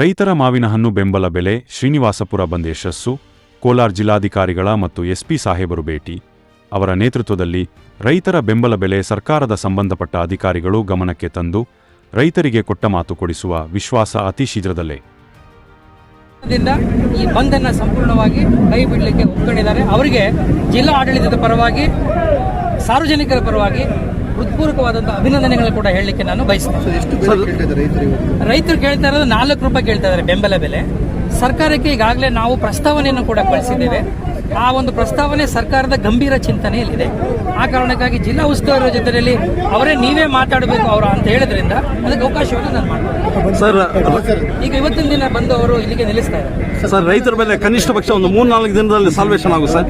ರೈತರ ಮಾವಿನ ಹಣ್ಣು ಬೆಂಬಲ ಬೆಲೆ, ಶ್ರೀನಿವಾಸಪುರ ಬಂದ್ ಯಶಸ್ಸು, ಕೋಲಾರ ಜಿಲ್ಲಾಧಿಕಾರಿಗಳ ಮತ್ತು ಎಸ್ಪಿ ಸಾಹೇಬರು ಭೇಟಿ. ಅವರ ನೇತೃತ್ವದಲ್ಲಿ ರೈತರ ಬೆಂಬಲ ಬೆಲೆ ಸರ್ಕಾರದ ಸಂಬಂಧಪಟ್ಟ ಅಧಿಕಾರಿಗಳು ಗಮನಕ್ಕೆ ತಂದು ರೈತರಿಗೆ ಕೊಟ್ಟ ಮಾತು ಕೊಡಿಸುವ ವಿಶ್ವಾಸ ಅತಿ ಶೀಘ್ರದಲ್ಲೇ. ಈ ಬಂದನ್ನ ಸಂಪೂರ್ಣವಾಗಿ ಕೈ ಬಿಡಲಿಕ್ಕೆ ಒಪ್ಕೊಂಡಿದ್ದಾರೆ. ಅವರಿಗೆ ಜಿಲ್ಲಾ ಆಡಳಿತದ ಪರವಾಗಿ, ಸಾರ್ವಜನಿಕರ ಪರವಾಗಿ ಹೃತ್ಪೂರ್ವಕವಾದಂತಹ ಅಭಿನಂದನೆಗಳನ್ನು ಕೂಡ ಹೇಳಲಿಕ್ಕೆ ನಾನು ಬಯಸ್ತೇನೆ. ರೈತರು ಕೇಳ್ತಾ ಇರೋದು ನಾಲ್ಕು ರೂಪಾಯಿ ಕೇಳ್ತಾ ಇದ್ದಾರೆ ಬೆಂಬಲ ಬೆಲೆ. ಸರ್ಕಾರಕ್ಕೆ ಈಗಾಗಲೇ ನಾವು ಪ್ರಸ್ತಾವನೆಯನ್ನು ಕೂಡ ಕಳಿಸಿದ್ದೇವೆ. ಆ ಒಂದು ಪ್ರಸ್ತಾವನೆ ಸರ್ಕಾರದ ಗಂಭೀರ ಚಿಂತನೆಯಲ್ಲಿದೆ. ಆ ಕಾರಣಕ್ಕಾಗಿ ಜಿಲ್ಲಾ ಉಸ್ತುವಾರಿ ಜೊತೆಯಲ್ಲಿ ಅವರೇ ನೀವೇ ಮಾತಾಡಬೇಕು ಅವರು ಅಂತ ಹೇಳಿದ್ರಿಂದ ಅದಕ್ಕೆ ಅವಕಾಶವನ್ನು ನಾನು ಮಾಡ್ತೇನೆ ಸರ್ ಈಗ ಇವತ್ತಿನ ದಿನ ಬಂದು ಅವರು ಇಲ್ಲಿಗೆ ನಿಲ್ಲಿಸ್ತಾ ಇದ್ದಾರೆ. ಸರ್ ರೈತರ ಮೇಲೆ ಕನಿಷ್ಠ ಪಕ್ಷ ಒಂದು ಮೂರ್ನಾಲ್ಕು ದಿನದಲ್ಲಿ ಸಾಲ್ವೇಷನ್ ಆಗುತ್ತೆ ಸರ್?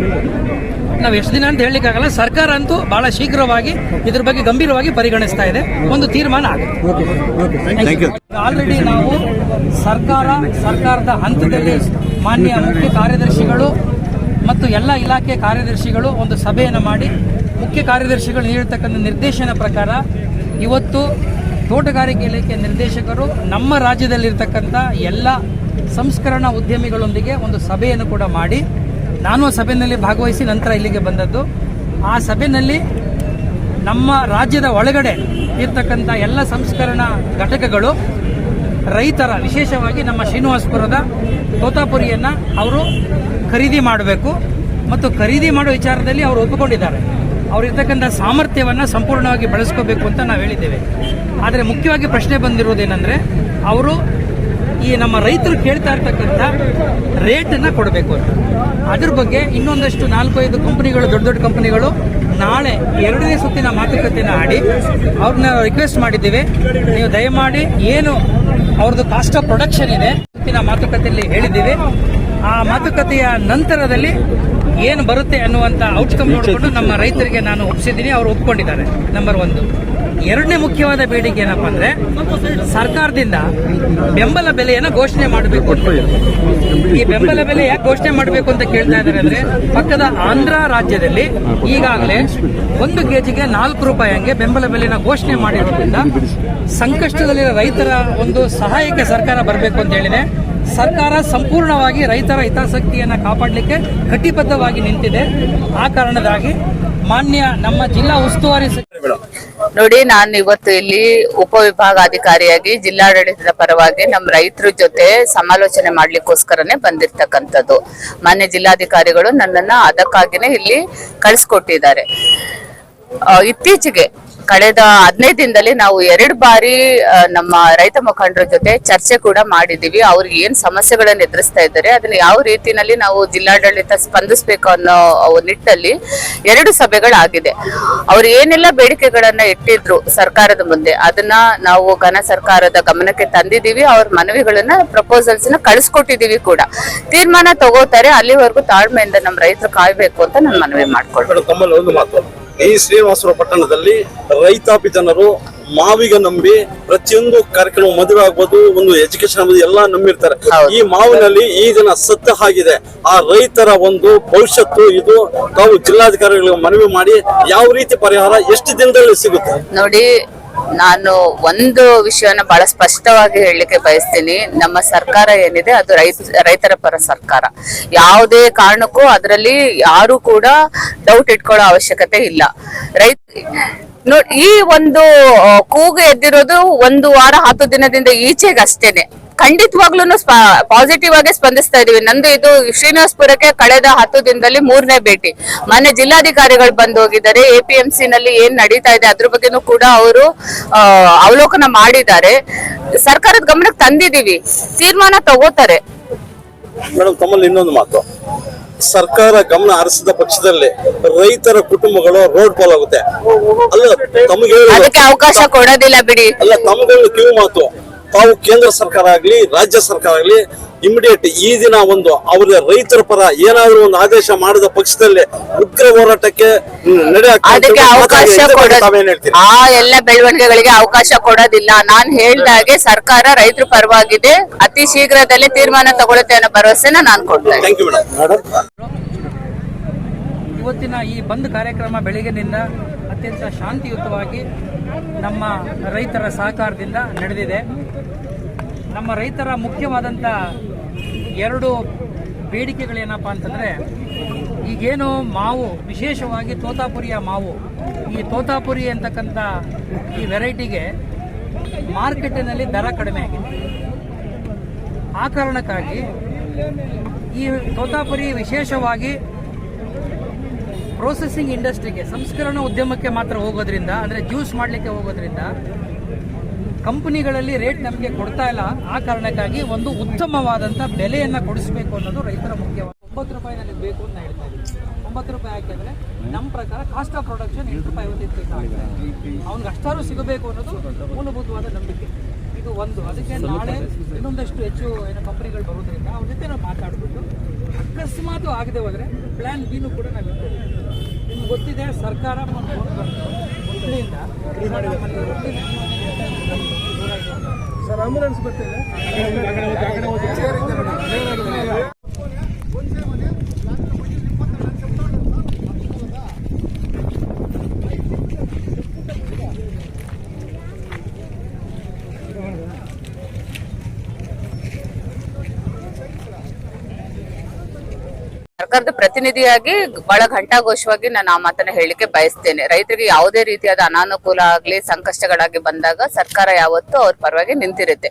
ನಾವು ಎಷ್ಟು ದಿನ ಅಂತ ಹೇಳಲಿಕ್ಕಾಗಲ್ಲ. ಸರ್ಕಾರ ಅಂತೂ ಬಹಳ ಶೀಘ್ರವಾಗಿ ಇದ್ರ ಬಗ್ಗೆ ಗಂಭೀರವಾಗಿ ಪರಿಗಣಿಸ್ತಾ ಇದೆ. ಒಂದು ತೀರ್ಮಾನ ಆಗುತ್ತೆ. ಆಲ್ರೆಡಿ ನಾವು ಸರ್ಕಾರ ಸರ್ಕಾರದ ಹಂತದಲ್ಲಿ ಮಾನ್ಯ ಮುಖ್ಯ ಕಾರ್ಯದರ್ಶಿಗಳು ಮತ್ತು ಎಲ್ಲ ಇಲಾಖೆ ಕಾರ್ಯದರ್ಶಿಗಳು ಒಂದು ಸಭೆಯನ್ನು ಮಾಡಿ ಮುಖ್ಯ ಕಾರ್ಯದರ್ಶಿಗಳು ನೀಡಿರ್ತಕ್ಕಂಥ ನಿರ್ದೇಶನ ಪ್ರಕಾರ ಇವತ್ತು ತೋಟಗಾರಿಕೆ ಇಲಾಖೆ ನಿರ್ದೇಶಕರು ನಮ್ಮ ರಾಜ್ಯದಲ್ಲಿರ್ತಕ್ಕಂಥ ಎಲ್ಲ ಸಂಸ್ಕರಣಾ ಉದ್ಯಮಿಗಳೊಂದಿಗೆ ಒಂದು ಸಭೆಯನ್ನು ಕೂಡ ಮಾಡಿ ನಾನು ಸಭೆಯಲ್ಲಿ ಭಾಗವಹಿಸಿ ನಂತರ ಇಲ್ಲಿಗೆ ಬಂದದ್ದು. ಆ ಸಭೆಯಲ್ಲಿ ನಮ್ಮ ರಾಜ್ಯದ ಒಳಗಡೆ ಇರ್ತಕ್ಕಂಥ ಎಲ್ಲ ಸಂಸ್ಕರಣಾ ಘಟಕಗಳು, ರೈತರ, ವಿಶೇಷವಾಗಿ ನಮ್ಮ ಶ್ರೀನಿವಾಸಪುರದ ತೋತಾಪುರಿಯನ್ನು ಅವರು ಖರೀದಿ ಮಾಡಬೇಕು ಮತ್ತು ಖರೀದಿ ಮಾಡೋ ವಿಚಾರದಲ್ಲಿ ಅವರು ಒಪ್ಪಿಕೊಂಡಿದ್ದಾರೆ. ಅವರಿರ್ತಕ್ಕಂಥ ಸಾಮರ್ಥ್ಯವನ್ನು ಸಂಪೂರ್ಣವಾಗಿ ಬಳಸ್ಕೋಬೇಕು ಅಂತ ನಾವು ಹೇಳಿದ್ದೇವೆ. ಆದರೆ ಮುಖ್ಯವಾಗಿ ಪ್ರಶ್ನೆ ಬಂದಿರುವುದೇನೆಂದರೆ ಅವರು ಈ ನಮ್ಮ ರೈತರು ಕೇಳ್ತಾ ಇರ್ತಕ್ಕಂಥ ರೇಟನ್ನು ಕೊಡಬೇಕು ಅಂತ. ಅದ್ರ ಬಗ್ಗೆ ಇನ್ನೊಂದಷ್ಟು ನಾಲ್ಕೈದು ಕಂಪನಿಗಳು, ದೊಡ್ಡ ದೊಡ್ಡ ಕಂಪನಿಗಳು ನಾಳೆ ಎರಡನೇ ಸುತ್ತಿನ ಮಾತುಕತೆಯನ್ನು ಆಡಿ ಅವ್ರನ್ನ ರಿಕ್ವೆಸ್ಟ್ ಮಾಡಿದ್ದೀವಿ. ನೀವು ದಯಮಾಡಿ ಏನು ಅವ್ರದ್ದು ಕಾಸ್ಟ್ ಆಫ್ ಪ್ರೊಡಕ್ಷನ್ ಇದೆ ಸುತ್ತಿನ ಮಾತುಕತೆಯಲ್ಲಿ ಹೇಳಿದ್ದೀವಿ. ಆ ಮಾತುಕತೆಯ ನಂತರದಲ್ಲಿ ಏನು ಬರುತ್ತೆ ಅನ್ನುವಂಥ ಔಟ್ಕಮ್ ನೋಡಿಕೊಂಡು ನಮ್ಮ ರೈತರಿಗೆ ನಾನು ಒಪ್ಪಿಸಿದ್ದೀನಿ ಅವರು ಒಪ್ಕೊಂಡಿದ್ದಾರೆ. ನಂಬರ್ ಒಂದು. ಎರಡನೇ ಮುಖ್ಯವಾದ ಬೇಡಿಕೆ ಏನಪ್ಪಾ ಅಂದರೆ ಸರ್ಕಾರದಿಂದ ಬೆಂಬಲ ಬೆಲೆಯನ್ನು ಘೋಷಣೆ ಮಾಡಬೇಕು ಈ ಬೆಂಬಲ ಬೆಲೆ ಯಾಕೆ ಘೋಷಣೆ ಮಾಡಬೇಕು ಅಂತ ಕೇಳ್ತಾ ಇದ್ದಾರೆ ಅಂದ್ರೆ ಪಕ್ಕದ ಆಂಧ್ರ ರಾಜ್ಯದಲ್ಲಿ ಈಗಾಗಲೇ ಒಂದು ಕೆಜಿಗೆ ನಾಲ್ಕು ರೂಪಾಯಿ ಹಂಗೆ ಬೆಂಬಲ ಬೆಲೆಯನ್ನು ಘೋಷಣೆ ಮಾಡಿರೋದ್ರಿಂದ ಸಂಕಷ್ಟದಲ್ಲಿರೋ ರೈತರ ಒಂದು ಸಹಾಯಕ್ಕೆ ಸರ್ಕಾರ ಬರಬೇಕು ಅಂತ ಹೇಳಿದೆ. ಸರ್ಕಾರ ಸಂಪೂರ್ಣವಾಗಿ ರೈತರ ಹಿತಾಸಕ್ತಿಯನ್ನು ಕಾಪಾಡಲಿಕ್ಕೆ ಕಟಿಬದ್ಧವಾಗಿ ನಿಂತಿದೆ. ಆ ಕಾರಣದಾಗಿ ಮಾನ್ಯ ನಮ್ಮ ಜಿಲ್ಲಾ ಉಸ್ತುವಾರಿ ನೋಡಿ ನಾನು ಇವತ್ತು ಇಲ್ಲಿ ಉಪವಿಭಾಗಾಧಿಕಾರಿಯಾಗಿ ಜಿಲ್ಲಾಡಳಿತದ ಪರವಾಗಿ ನಮ್ಮ ರೈತರ ಜೊತೆ ಸಮಾಲೋಚನೆ ಮಾಡ್ಲಿಕ್ಕೋಸ್ಕರನೇ ಬಂದಿರ್ತಕ್ಕಂಥದ್ದು. ಮಾನ್ಯ ಜಿಲ್ಲಾಧಿಕಾರಿಗಳು ನನ್ನನ್ನು ಅದಕ್ಕಾಗಿನೇ ಇಲ್ಲಿ ಕಳಿಸ್ಕೊಟ್ಟಿದ್ದಾರೆ. ಇತ್ತೀಚೆಗೆ ಕಳೆದ ಹದಿನೈದು ದಿನದಲ್ಲಿ ನಾವು ಎರಡು ಬಾರಿ ನಮ್ಮ ರೈತ ಮುಖಂಡರ ಜೊತೆ ಚರ್ಚೆ ಕೂಡ ಮಾಡಿದ್ದೀವಿ ಅವ್ರಿಗೆ ಏನ್ ಸಮಸ್ಯೆಗಳನ್ನ ಎದುರಿಸ್ತಾ ಇದ್ದಾರೆ, ಅದನ್ನ ಯಾವ ರೀತಿನಲ್ಲಿ ನಾವು ಜಿಲ್ಲಾಡಳಿತ ಸ್ಪಂದಿಸ್ಬೇಕು ಅನ್ನೋ ನಿಟ್ಟಲ್ಲಿ ಎರಡು ಸಭೆಗಳಾಗಿದೆ. ಅವ್ರು ಏನೆಲ್ಲ ಬೇಡಿಕೆಗಳನ್ನ ಇಟ್ಟಿದ್ರು ಸರ್ಕಾರದ ಮುಂದೆ, ಅದನ್ನ ನಾವು ಘನ ಸರ್ಕಾರದ ಗಮನಕ್ಕೆ ತಂದಿದೀವಿ. ಅವ್ರ ಮನವಿಗಳನ್ನ ಪ್ರಪೋಸಲ್ಸ್ನ ಕಳಿಸ್ಕೊಟ್ಟಿದೀವಿ ಕೂಡ. ತೀರ್ಮಾನ ತಗೋತಾರೆ, ಅಲ್ಲಿವರೆಗೂ ತಾಳ್ಮೆಯಿಂದ ನಮ್ಮ ರೈತರು ಕಾಯ್ಬೇಕು ಅಂತ ನಾನು ಮನವಿ ಮಾಡ್ಕೊಳ್ತೀನಿ. ಈ ಶ್ರೀನಿವಾಸಪುರ ಪಟ್ಟಣದಲ್ಲಿ ರೈತಾಪಿ ಜನರು ಮಾವಿಗೆ ನಂಬಿ ಪ್ರತಿಯೊಂದು ಕಾರ್ಯಕ್ರಮ ಮದುವೆ ಆಗ್ಬೋದು ಒಂದು ಎಜುಕೇಶನ್ ಆಗ್ಬೋದು ಎಲ್ಲ ನಂಬಿರ್ತಾರೆ. ಈ ಮಾವಿನಲ್ಲಿ ಈ ಜನ ಸತ್ತ ಆಗಿದೆ. ಆ ರೈತರ ಒಂದು ಭವಿಷ್ಯತ್ತು ಇದು ತಾವು ಜಿಲ್ಲಾಧಿಕಾರಿಗಳಿಗೆ ಮನವಿ ಮಾಡಿ ಯಾವ ರೀತಿ ಪರಿಹಾರ ಎಷ್ಟು ದಿನದಲ್ಲಿ ಸಿಗುತ್ತೆ? ನೋಡಿ ನಾನು ಒಂದು ವಿಷಯವನ್ನು ಬಹಳ ಸ್ಪಷ್ಟವಾಗಿ ಹೇಳಲಿಕ್ಕೆ ಬಯಸ್ತೀನಿ. ನಮ್ಮ ಸರ್ಕಾರ ಏನಿದೆ, ಅದು ರೈತ, ರೈತರ ಪರ ಸರ್ಕಾರ. ಯಾವುದೇ ಕಾರಣಕ್ಕೂ ಅದರಲ್ಲಿ ಯಾರು ಕೂಡ ಡೌಟ್ ಇಟ್ಕೊಳ್ಳೋ ಅವಶ್ಯಕತೆ ಇಲ್ಲ. ರೈತ ಈ ಒಂದು ಕೂಗು ಎದ್ದಿರೋದು ಒಂದು ವಾರ ಹತ್ತು ದಿನದಿಂದ ಈಚೆಗೆ ಅಷ್ಟೇನೆ ಖಂಡಿತವಾಗ್ಲೂ ಪಾಸಿಟಿವ್ ಆಗಿ ಸ್ಪಂದಿಸ್ತಾ ಇದೀವಿ. ನಂದು ಇದು ಶ್ರೀನಿವಾಸ್ಪುರಕ್ಕೆ ಕಳೆದ ಹತ್ತು ದಿನದಲ್ಲಿ ಮೂರನೇ ಭೇಟಿ. ಮೊನ್ನೆ ಜಿಲ್ಲಾಧಿಕಾರಿಗಳು ಬಂದು ಹೋಗಿದ್ದಾರೆ ಎಪಿಎಂಸಿ ನಲ್ಲಿ ಏನ್ ನಡೀತಾ ಇದೆ ಅದ್ರ ಬಗ್ಗೆನೂ ಕೂಡ ಅವರು ಅವಲೋಕನ ಮಾಡಿದ್ದಾರೆ. ಸರ್ಕಾರದ ಗಮನಕ್ಕೆ ತಂದಿದೀವಿ ತೀರ್ಮಾನ ತಗೋತಾರೆ. ಮೇಡಮ್ ತಮ್ಮಲ್ಲಿ ಇನ್ನೊಂದು ಮಾತು. ಸರ್ಕಾರ ಗಮನ ಹರಿಸಿದ ಪಕ್ಷದಲ್ಲಿ ರೈತರ ಕುಟುಂಬಗಳು ರೋಡ್ ಪಾಲಾಗುತ್ತೆ ಅಲ್ಲ ತಮಗೆ ಅದಕ್ಕೆ ಅವಕಾಶ ಕೊಡೋದಿಲ್ಲ ಬಿಡಿ. ಅಲ್ಲ ತಮ್ಗೆ ಕಿವಿ ಮಾತು. ತಾವು ಕೇಂದ್ರ ಸರ್ಕಾರ ಆಗ್ಲಿ ರಾಜ್ಯ ಸರ್ಕಾರ ಆಗ್ಲಿ ಇಮಿಡಿಯೇಟ್ ಈ ದಿನ ಒಂದು ಅವರ ರೈತರ ಪರ ಏನಾದರೂ ಒಂದು ಆದೇಶ ಮಾಡಿದ ಪಕ್ಷದಲ್ಲಿ ಉಗ್ರ ಹೋರಾಟಕ್ಕೆ ಅದಕ್ಕೆ ಅವಕಾಶ ಆ ಎಲ್ಲ ಬೆಳವಣಿಗೆಗಳಿಗೆ ಅವಕಾಶ ಕೊಡೋದಿಲ್ಲ. ನಾನ್ ಹೇಳ್ದಾಗೆ ಸರ್ಕಾರ ರೈತರ ಪರವಾಗಿದೆ. ಅತಿ ಶೀಘ್ರದಲ್ಲಿ ತೀರ್ಮಾನ ತಗೊಳುತ್ತೆ ಅನ್ನೋ ಭರವಸೆನ ನಾನು ಕೊಡ್ತೇನೆ ಥ್ಯಾಂಕ್ ಯು ಮೇಡಮ್ ಇವತ್ತಿನ ಈ ಬಂದ್ ಕಾರ್ಯಕ್ರಮ ಬೆಳಗಿನಿಂದ ಅತ್ಯಂತ ಶಾಂತಿಯುತವಾಗಿ ನಮ್ಮ ರೈತರ ಸಹಕಾರದಿಂದ ನಡೆದಿದೆ. ನಮ್ಮ ರೈತರ ಮುಖ್ಯವಾದಂಥ ಎರಡು ಬೇಡಿಕೆಗಳೇನಪ್ಪ ಅಂತಂದರೆ, ಈಗೇನು ಮಾವು, ವಿಶೇಷವಾಗಿ ತೋತಾಪುರಿಯ ಮಾವು. ಈ ತೋತಾಪುರಿ ಅಂತಕ್ಕಂಥ ಈ ವೆರೈಟಿಗೆ ಮಾರ್ಕೆಟಿನಲ್ಲಿ ದರ ಕಡಿಮೆ ಆಗಿದೆ. ಆ ಕಾರಣಕ್ಕಾಗಿ ಈ ತೋತಾಪುರಿ ವಿಶೇಷವಾಗಿ ಪ್ರೋಸೆಸಿಂಗ್ ಇಂಡಸ್ಟ್ರಿಗೆ ಸಂಸ್ಕರಣಾ ಉದ್ಯಮಕ್ಕೆ ಮಾತ್ರ ಹೋಗೋದ್ರಿಂದ ಅಂದರೆ ಜ್ಯೂಸ್ ಮಾಡಲಿಕ್ಕೆ ಹೋಗೋದ್ರಿಂದ ಕಂಪನಿಗಳಲ್ಲಿ ರೇಟ್ ನಮಗೆ ಕೊಡ್ತಾ ಇಲ್ಲ. ಆ ಕಾರಣಕ್ಕಾಗಿ ಒಂದು ಉತ್ತಮವಾದಂಥ ಬೆಲೆಯನ್ನು ಕೊಡಿಸಬೇಕು ಅನ್ನೋದು ರೈತರ ಮುಖ್ಯವಾದ ಒಂಬತ್ತು ರೂಪಾಯಿ ನನಗೆ ಬೇಕು ಅಂತ ಹೇಳ್ತಾ ಇದ್ದೀನಿ. ಒಂಬತ್ತು ರೂಪಾಯಿ ಹಾಕಿದ್ರೆ ನಮ್ಮ ಪ್ರಕಾರ ಕಾಸ್ಟ್ ಆಫ್ ಪ್ರೊಡಕ್ಷನ್ ಎಂಟು ರೂಪಾಯಿ ಐವತ್ತೈದು ಪೈಸೆ ಆಗಿದೆ. ಅವ್ನಿಗೆ ಅಷ್ಟಾರು ಸಿಗಬೇಕು ಅನ್ನೋದು ಮೂಲಭೂತವಾದ ನಂಬಿಕೆ. ಇದು ಒಂದು. ಅದಕ್ಕೆ ನಾಳೆ ಇನ್ನೊಂದಷ್ಟು ಹೆಚ್ಚು ಏನೋ ಕಂಪನಿಗಳು ಬರೋದ್ರಿಂದ ಅವ್ರ ಜೊತೆ ನಾವು ಮಾತಾಡ್ಬಿಟ್ಟು ಅಕಸ್ಮಾತ್ ಆಗದೆ ಹೋದರೆ ಪ್ಲ್ಯಾನ್ ಬಿನೂ ಕೂಡ ನಾವು ಗೊತ್ತಿದೆ ಸರ್ಕಾರ ಸರ್ ಆಂಬುಲೆನ್ಸ್ ಬರ್ತಿದೆ ಸರ್ಕಾರದ ಪ್ರತಿನಿಧಿಯಾಗಿ ಬಹಳ ಘಂಟಾಘೋಷವಾಗಿ ನಾನು ಆ ಮಾತನ್ನ ಹೇಳಿಕೆ ಬಯಸ್ತೇನೆ. ರೈತರಿಗೆ ಯಾವುದೇ ರೀತಿಯಾದ ಅನಾನುಕೂಲ ಆಗ್ಲಿ, ಸಂಕಷ್ಟಗಳಾಗಿ ಬಂದಾಗ ಸರ್ಕಾರ ಯಾವತ್ತೂ ಅವ್ರ ಪರವಾಗಿ ನಿಂತಿರುತ್ತೆ.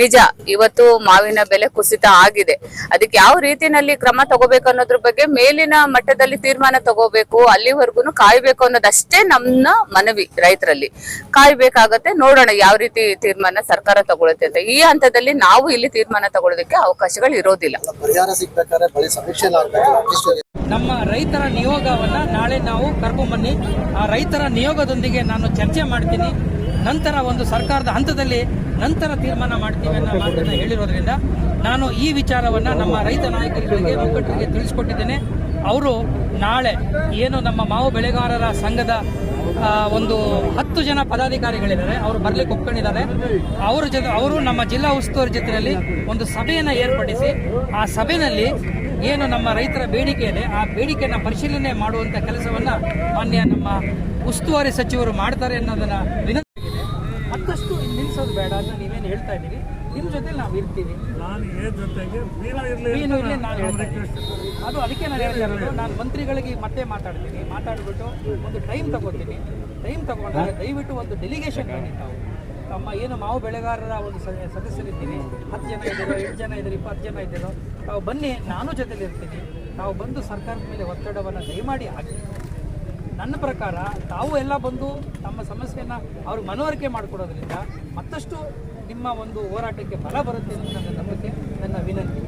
ನಿಜ, ಇವತ್ತು ಮಾವಿನ ಬೆಲೆ ಕುಸಿತ ಆಗಿದೆ. ಅದಕ್ಕೆ ಯಾವ ರೀತಿಯಲ್ಲಿ ಕ್ರಮ ತಗೋಬೇಕು ಅನ್ನೋದ್ರ ಬಗ್ಗೆ ಮೇಲಿನ ಮಟ್ಟದಲ್ಲಿ ತೀರ್ಮಾನ ತಗೋಬೇಕು ಅಲ್ಲಿವರೆಗೂ ಕಾಯ್ಬೇಕು ಅನ್ನೋದಷ್ಟೇ ನಮ್ಮ ಮನವಿ ರೈತರಲ್ಲಿ. ಕಾಯ್ಬೇಕಾಗತ್ತೆ, ನೋಡೋಣ ಯಾವ ರೀತಿ ತೀರ್ಮಾನ ಸರ್ಕಾರ ತಗೊಳುತ್ತೆ ಅಂತ. ಈ ಹಂತದಲ್ಲಿ ನಾವು ಇಲ್ಲಿ ತೀರ್ಮಾನ ತಗೊಳ್ಳೋದಕ್ಕೆ ಅವಕಾಶಗಳು ಇರೋದಿಲ್ಲ. ಪರಿಹಾರ ಸಿಗ್ಬೇಕಾದ್ರೆ ಬಳಿ ಸಮೀಕ್ಷೆ ನಮ್ಮ ರೈತರ ನಿಯೋಗವನ್ನ ನಾಳೆ ನಾವು ಕರ್ಕೊಂಬನ್ನಿ ಆ ರೈತರ ನಿಯೋಗದೊಂದಿಗೆ ನಾನು ಚರ್ಚೆ ಮಾಡ್ತೀನಿ. ನಂತರ ಒಂದು ಸರ್ಕಾರದ ಹಂತದಲ್ಲಿ ನಂತರ ತೀರ್ಮಾನ ಮಾಡ್ತೀವಿ ಅನ್ನೋ ಮಾತನ್ನ ಹೇಳಿರೋದ್ರಿಂದ ನಾನು ಈ ವಿಚಾರವನ್ನ ನಮ್ಮ ರೈತ ನಾಯಕರುಗಳಿಗೆ ಮುಖಂಡರಿಗೆ ತಿಳಿಸ್ಕೊಟ್ಟಿದ್ದೇನೆ. ಅವರು ನಾಳೆ ಏನು ನಮ್ಮ ಮಾವು ಬೆಳೆಗಾರರ ಸಂಘದ ಒಂದು ಹತ್ತು ಜನ ಪದಾಧಿಕಾರಿಗಳಿದ್ದಾರೆ. ಅವರು ಬರ್ಲಿಕ್ಕೆ ಒಪ್ಕೊಂಡಿದ್ದಾರೆ. ಅವರ ಜೊತೆ ಅವರು ನಮ್ಮ ಜಿಲ್ಲಾ ಉಸ್ತುವಾರಿ ಜೊತೆಯಲ್ಲಿ ಒಂದು ಸಭೆಯನ್ನು ಏರ್ಪಡಿಸಿ ಆ ಸಭೆಯಲ್ಲಿ ಏನು ನಮ್ಮ ರೈತರ ಬೇಡಿಕೆ ಇದೆ ಆ ಬೇಡಿಕೆಯನ್ನು ಪರಿಶೀಲನೆ ಮಾಡುವಂಥ ಕೆಲಸವನ್ನು ಮಾನ್ಯ ನಮ್ಮ ಉಸ್ತುವಾರಿ ಸಚಿವರು ಮಾಡ್ತಾರೆ ಅನ್ನೋದನ್ನು ವಿನಂತಿ. ಮತ್ತಷ್ಟು ನಿಲ್ಲಿಸೋದು ಬೇಡ ಅಂತ ನೀವೇನು ಹೇಳ್ತಾ ಇದ್ದೀರಿ. ನಿಮ್ಮ ಜೊತೆ ನಾವು ಇರ್ತೀವಿ. ನಾನು. ಅದು ಅದಕ್ಕೆ ನಾನು ಹೇಳ್ತಾ ಇರೋದು. ನಾನು ಮಂತ್ರಿಗಳಿಗೆ ಮತ್ತೆ ಮಾತಾಡ್ತೀನಿ. ಮಾತಾಡ್ಬಿಟ್ಟು ಒಂದು ಟೈಮ್ ತಗೋತೀನಿ. ಟೈಮ್ ತಗೊಂಡಾಗ ದಯವಿಟ್ಟು ಒಂದು ಡೆಲಿಗೇಷನ್ ಬನ್ನಿ ತಾವು. ನಮ್ಮ ಏನು ಮಾವು ಬೆಳೆಗಾರರ ಒಂದು ಸದಸ್ಯರಿದ್ದೀವಿ ಹತ್ತು ಜನ ಇದ್ದೀರೋ ಎಂಟು ಜನ ಇದ್ದೀರಿ, ಇಪ್ಪತ್ತು ಜನ ಇದ್ದೀರೋ, ತಾವು ಬನ್ನಿ, ನಾನು ಜೊತೆಲಿ ಇರ್ತೀನಿ. ತಾವು ಬಂದು ಸರ್ಕಾರದ ಮೇಲೆ ಒತ್ತಡವನ್ನು ದಯಮಾಡಿ ಹಾಕಿ. ನನ್ನ ಪ್ರಕಾರ ತಾವು ಎಲ್ಲ ಬಂದು ತಮ್ಮ ಸಮಸ್ಯೆಯನ್ನು ಅವರು ಮನವರಿಕೆ ಮಾಡಿಕೊಡೋದ್ರಿಂದ ಮತ್ತಷ್ಟು ನಿಮ್ಮ ಒಂದು ಹೋರಾಟಕ್ಕೆ ಬಲ ಬರುತ್ತೆ ಅಂತ ನನ್ನ ನಂಬಿಕೆ, ನನ್ನ ವಿನಂತಿ.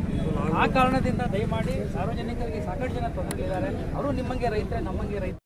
ಆ ಕಾರಣದಿಂದ ದಯಮಾಡಿ ಸಾರ್ವಜನಿಕರಿಗೆ ಸಾಕಷ್ಟು ಜನ ತೊಂದರೆಗಳಿದ್ದಾರೆ ಅವರು ನಿಮ್ಮಂಗೆ ರೈತರೆ, ನಮ್ಮಂಗೆ ರೈತ